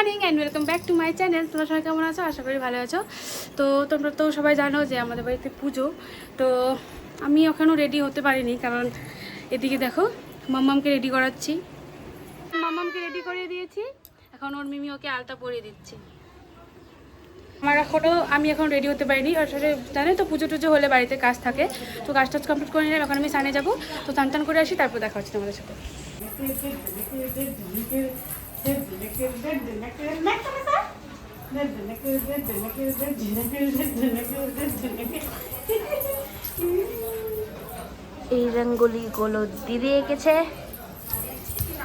Morning and welcome back to my channel তোমরা সবাই কেমন আছো? আশা করি ভালো আছো। তো তোমরা তো সবাই জানো যে আমাদের বাড়িতে পুজো। তো আমি এখনও রেডি হতে পারিনি, কারণ এদিকে দেখো, মাম্মামকে রেডি করাচ্ছি। মাম্মামকে রেডি করিয়ে দিয়েছি। এখন ওর মিমি ওকে আলতা পরিয়ে দিচ্ছি। আমার এখনও আমি এখন রেডি হতে পারিনি। আর সাথে জানে তো, পুজো টুজো হলে বাড়িতে কাজ থাকে। তো কাজ টাজ কমপ্লিট করে নিলাম। এখন আমি সানে যাব। তো চান করে আসি, তারপর দেখা হচ্ছে তোমাদের সাথে। এই রঙ্গোলিগুলো দিদি এঁকেছে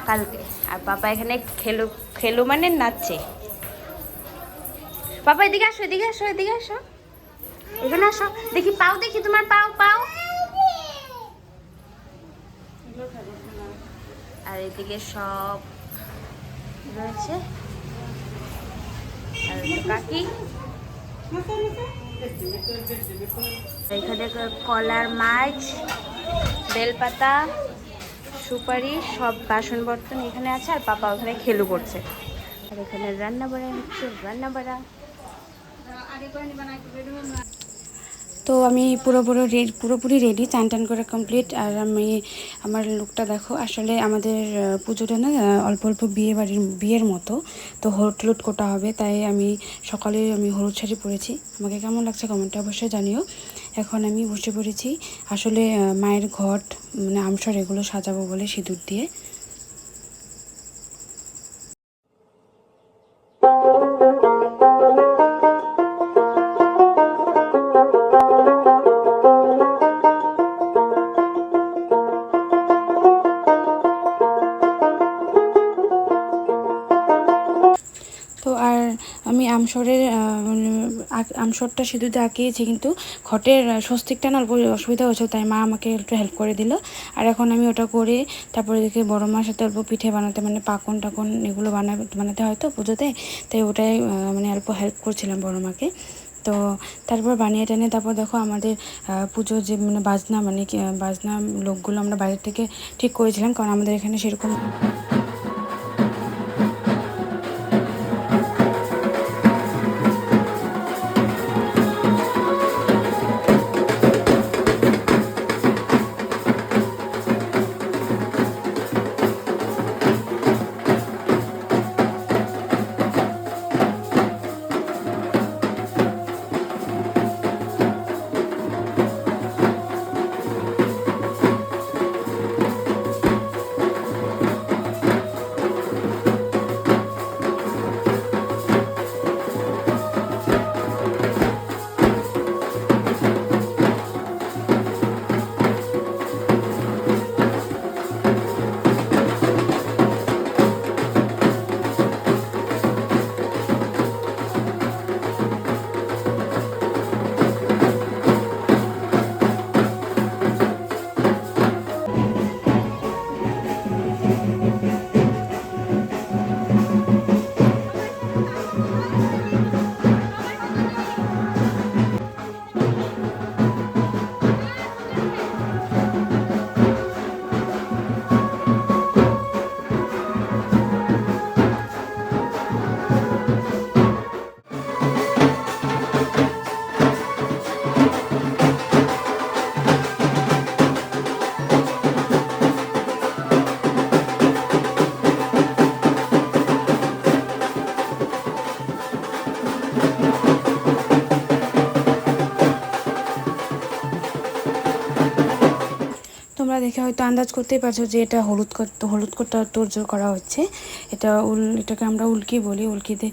কালকে। আর পাপা এখানে খেলো খেলো মানে নাচছে। পাপা, এদিকে আসো এদিকে আসো এদিকে আসো। এখানে আসো। দেখি, পাও, দেখি তোমার পাও পাও। আর এদিকে সব রয়েছে কাকি। এখানে কলার মাছ, বেলপাতা, সুপারি, সব বাসন বর্তন এখানে আছে, আর পাপা ওখানে খেলু করছে। আর এখানে রান্না বাড়া হচ্ছে, রান্না বাড়া। তো আমি পুরোপুরো রেড পুরোপুরি রেডি চান টান করে কমপ্লিট আর আমি, আমার লুকটা দেখো, আসলে আমাদের পুজোটা না অল্প অল্প বিয়ে বাড়ির, বিয়ের মতো। তো হলুদ টলুদ কোটা হবে, তাই আমি সকালে আমি হলুদ শাড়ি পরেছি। আমাকে কেমন লাগছে কমেন্টে অবশ্যই জানিও। এখন আমি বসে পড়েছি। আসলে মায়ের ঘট মানে আমসর এগুলো সাজাবো বলে সিঁদুর দিয়ে। আমসরটা সিঁদুরতে আঁকিয়েছি, কিন্তু স্বস্তিকটা না অল্প অসুবিধা হয়েছে, তাই মা আমাকে একটু হেল্প করে দিল। আর এখন আমি ওটা করে তারপরে দেখে বড় মার সাথে অল্প পিঠে বানাতে মানে পাকন টাকন এগুলো বানাবে বানাতে হয় তো পুজোতে, তাই ওটাই মানে অল্প হেল্প করছিলাম বড় মাকে। তো তারপর বানিয়ে টানিয়ে তারপর দেখো আমাদের পুজোর যে মানে বাজনা মানে বাজনা লোকগুলো আমরা বাইরে থেকে ঠিক করেছিলাম, কারণ আমাদের এখানে সেরকম তোমরা দেখে হয়তো আন্দাজ করতেই পারছ যে এটা হলুদ হলুদ কোটা তোড়জোড় করা হচ্ছে। এটা উল, এটাকে আমরা উল্কি বলি, উল্কিতে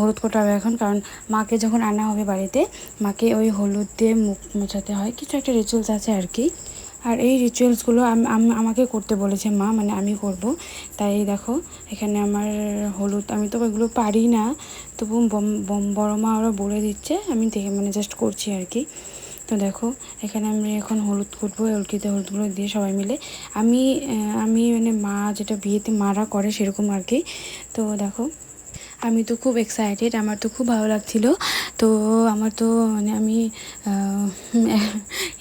হলুদ কোটা হবে এখন, কারণ মাকে যখন আনা হবে বাড়িতে, মাকে ওই হলুদ দিয়ে মুখ মোছাতে হয়। কিছু একটা রিচুয়ালস আছে আর কি। আর এই রিচুয়ালসগুলো আমাকে করতে বলেছে মা মানে আমি করব। তাই দেখো, এখানে আমার হলুদ, আমি তো এগুলো পারি না। তবু বড় মা ওরা বলে দিচ্ছে, আমি দেখে মানে জাস্ট করছি আর কি। তো দেখো, এখানে আমি এখন হলুদ কুটবো হলকিতে হলুদগুলো দিয়ে সবাই মিলে। আমি আমি মানে মা যেটা বিয়েতে মারা করে সেরকম আর কি। তো দেখো, আমি তো খুব এক্সাইটেড আমার তো খুব ভালো লাগছিল। তো আমার তো মানে আমি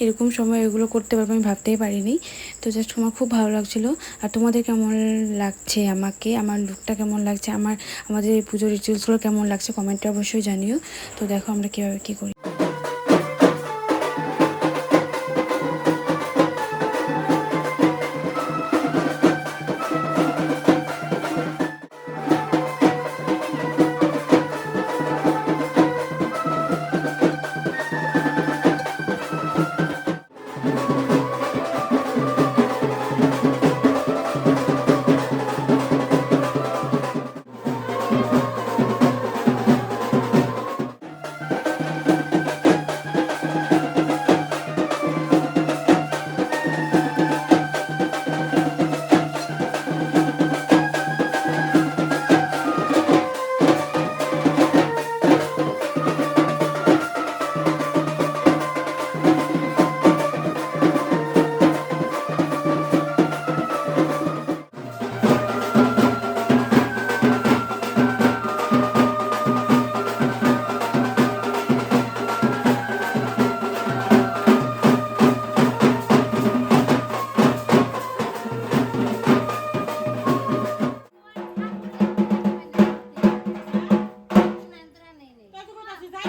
এরকম সময় এগুলো করতে পারব আমি ভাবতেই পারিনি। তো জাস্ট আমার খুব ভালো লাগছিল। আর তোমাদের কেমন লাগছে আমাকে? আমার লুকটা কেমন লাগছে? আমার, আমাদের এই পুজোর রিচুয়ালসগুলো কেমন লাগছে? কমেন্টে অবশ্যই জানিও। তো দেখো আমরা কীভাবে কী করি।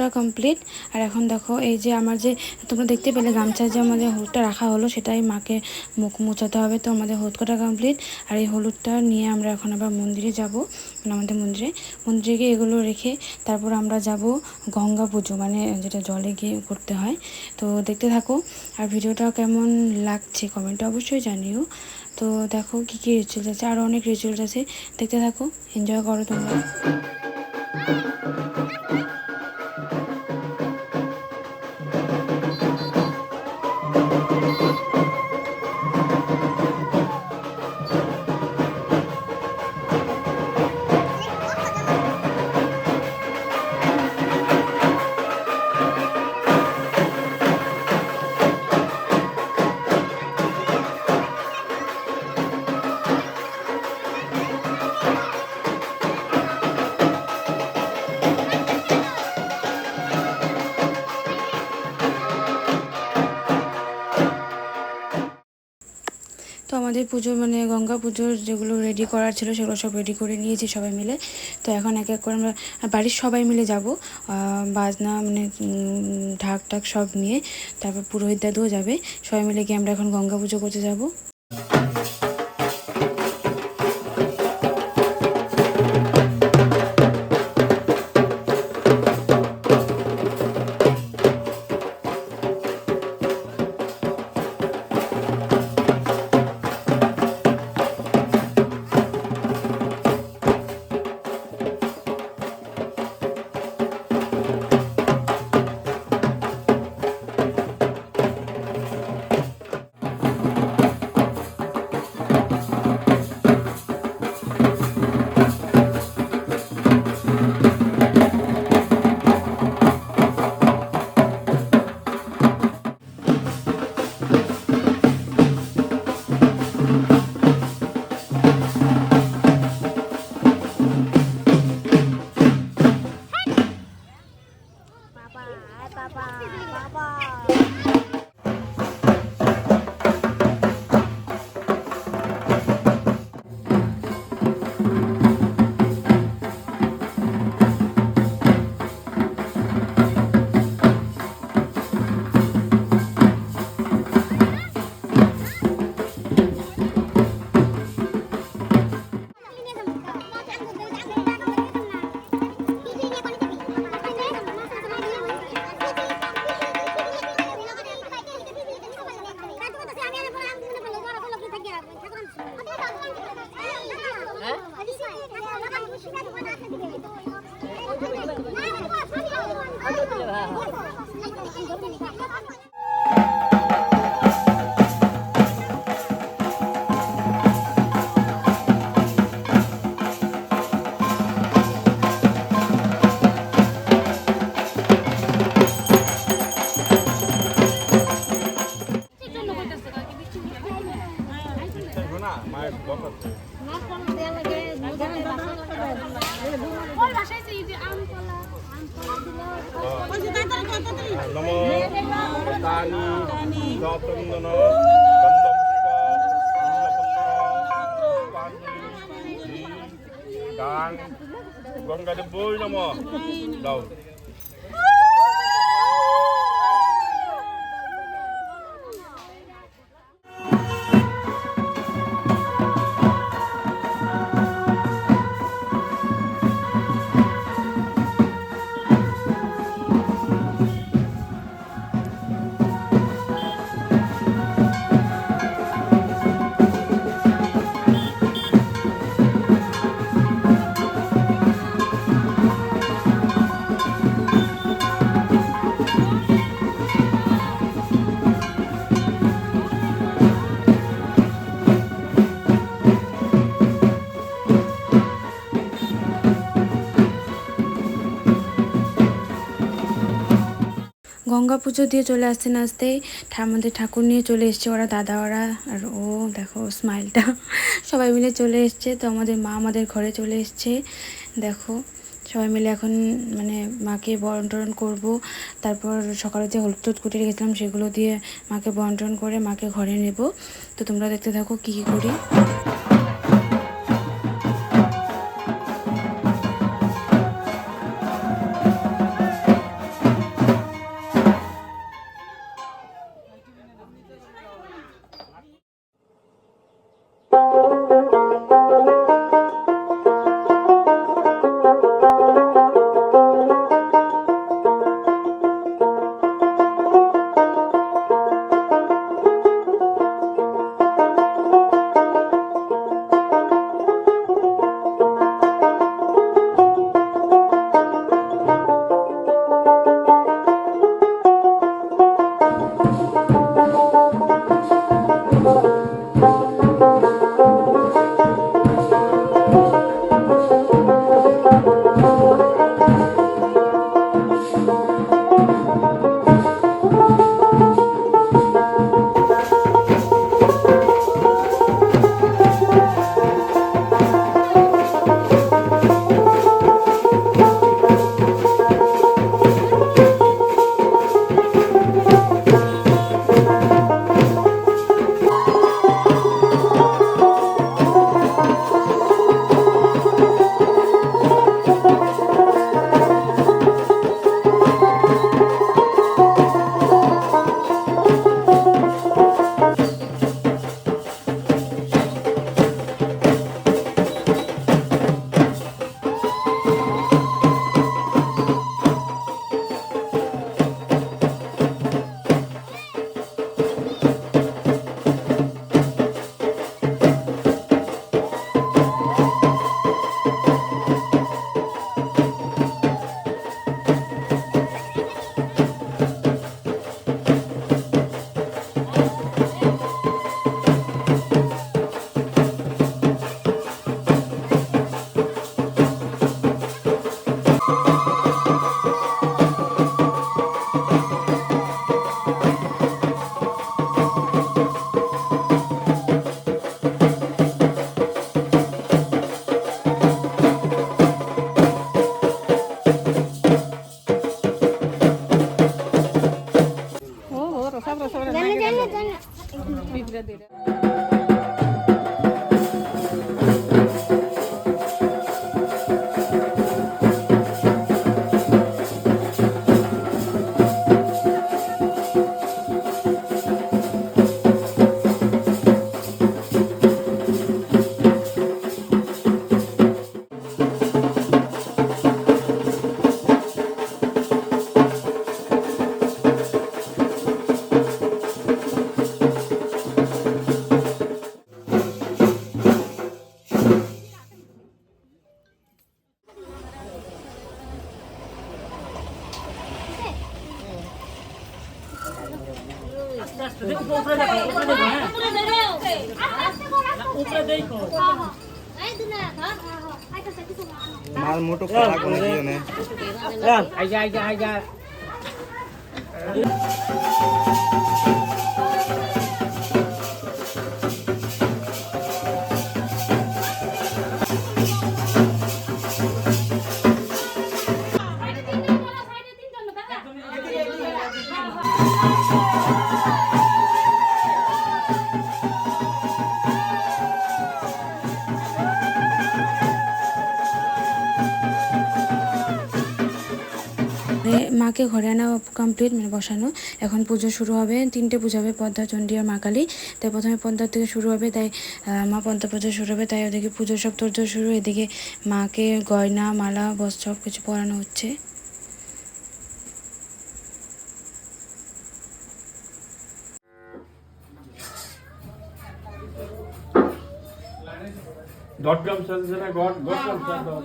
কোটা কমপ্লিট আর এখন দেখো, এই যে আমার যে, তোমরা দেখতে পেলে গামছা যে আমাদের হলুদটা রাখা হলো, সেটাই মাকে মুখ মোচাতে হবে, তো আমাদের হলুদ কোটা কমপ্লিট আর এই হলুদটা নিয়ে আমরা এখন আবার মন্দিরে যাব মানে আমাদের মন্দিরে। মন্দিরে গিয়ে এগুলো রেখে তারপর আমরা যাব গঙ্গা পুজো মানে যেটা জলে গিয়ে করতে হয়। তো দেখতে থাকো, আর ভিডিওটা কেমন লাগছে কমেন্টে অবশ্যই জানিও। তো দেখো কী কী রিচুয়ালস আছে আরও অনেক রিচুয়ালস আছে। দেখতে থাকো এনজয় করো তোমরা। আমাদের পুজোর মানে গঙ্গা পুজোর যেগুলো রেডি করার ছিল, সেগুলো সব রেডি করে নিয়েছি সবাই মিলে। তো এখন এক এক করে আমরা, বাড়ির সবাই মিলে যাব বাজনা মানে ঢাক ঢাক টাক সব নিয়ে, তারপর পুরোহিত দাদুও যাবে। সবাই মিলে গিয়ে আমরা এখন গঙ্গা পুজো করতে যাব। Woo! গঙ্গা পুজো দিয়ে চলে আসতে। আমাদের ঠাকুর নিয়ে চলে এসছে ওরা, দাদা ওরা, আর ও দেখো স্মাইলটা সবাই মিলে চলে এসছে। তো আমাদের মা আমাদের ঘরে চলে এসছে। দেখো, সবাই মিলে এখন মানে মাকে বরণ টরণ করব। তারপর সকালে যে হলুদ টুদ কুটে রেখেছিলাম, সেগুলো দিয়ে মাকে বরণ টরণ করে মাকে ঘরে নেব। তো তোমরা দেখতে থাকো কী কী করি। জানি মাল মোটো খারাপ করে দিও না সাইডে তিন জন ঘরে ঘরে আনা কমপ্লিট মানে বসানো। এখন পুজো শুরু হবে তিনটে পুজো হবে পদ্মা চণ্ডী আর মা কালী। তাই প্রথমে পদ্মার থেকে শুরু হবে তাই মা পদ্মা পুজো শুরু হবে তাই ওদিকে পুজো সব তোরজোর শুরু এদিকে মাকে গয়না মালা বস্ত্র সব কিছু পরানো হচ্ছে। গামছা দিছে না গড গড গামছা দাও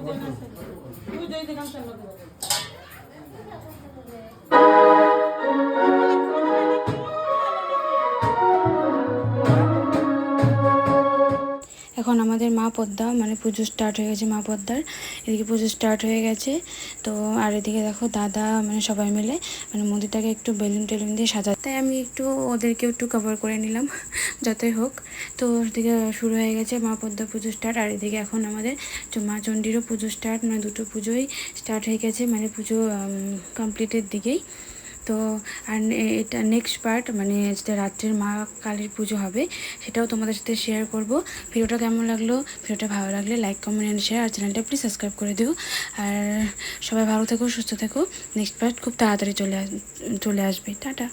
আমাদের মা পদ্মা মানে পুজো স্টার্ট হয়ে গেছে মা পদ্মার। এদিকে পুজো স্টার্ট হয়ে গেছে। তো আর এদিকে দেখো দাদা মানে সবাই মিলে মানে মন্দিরটাকে একটু বেলুন টেলুন দিয়ে সাজা তাই আমি একটু ওদেরকেও একটু কভার করে নিলাম, যতই হোক। তো এদিকে শুরু হয়ে গেছে মা পদ্মা পুজো স্টার্ট আর এদিকে এখন আমাদের মা চণ্ডীরও পুজো স্টার্ট মানে দুটো পুজোই স্টার্ট হয়ে গেছে মানে পুজো কমপ্লিটের দিকেই। তো, আর এটা নেক্সট পার্ট মানে যেটা রাত্রের মা কালীর পুজো হবে, সেটাও তোমাদের সাথে শেয়ার করব। ভিডিওটা কেমন লাগল? ভিডিওটা ভালো লাগলে লাইক কমেন্ট অ্যান্ড শেয়ার আর চ্যানেলটা প্লিজ সাবস্ক্রাইব করে দিও। আর সবাই ভালো থেকো, সুস্থ থেকো। নেক্সট পার্ট খুব তাড়াতাড়ি চলে চলে আসবে। টাটা।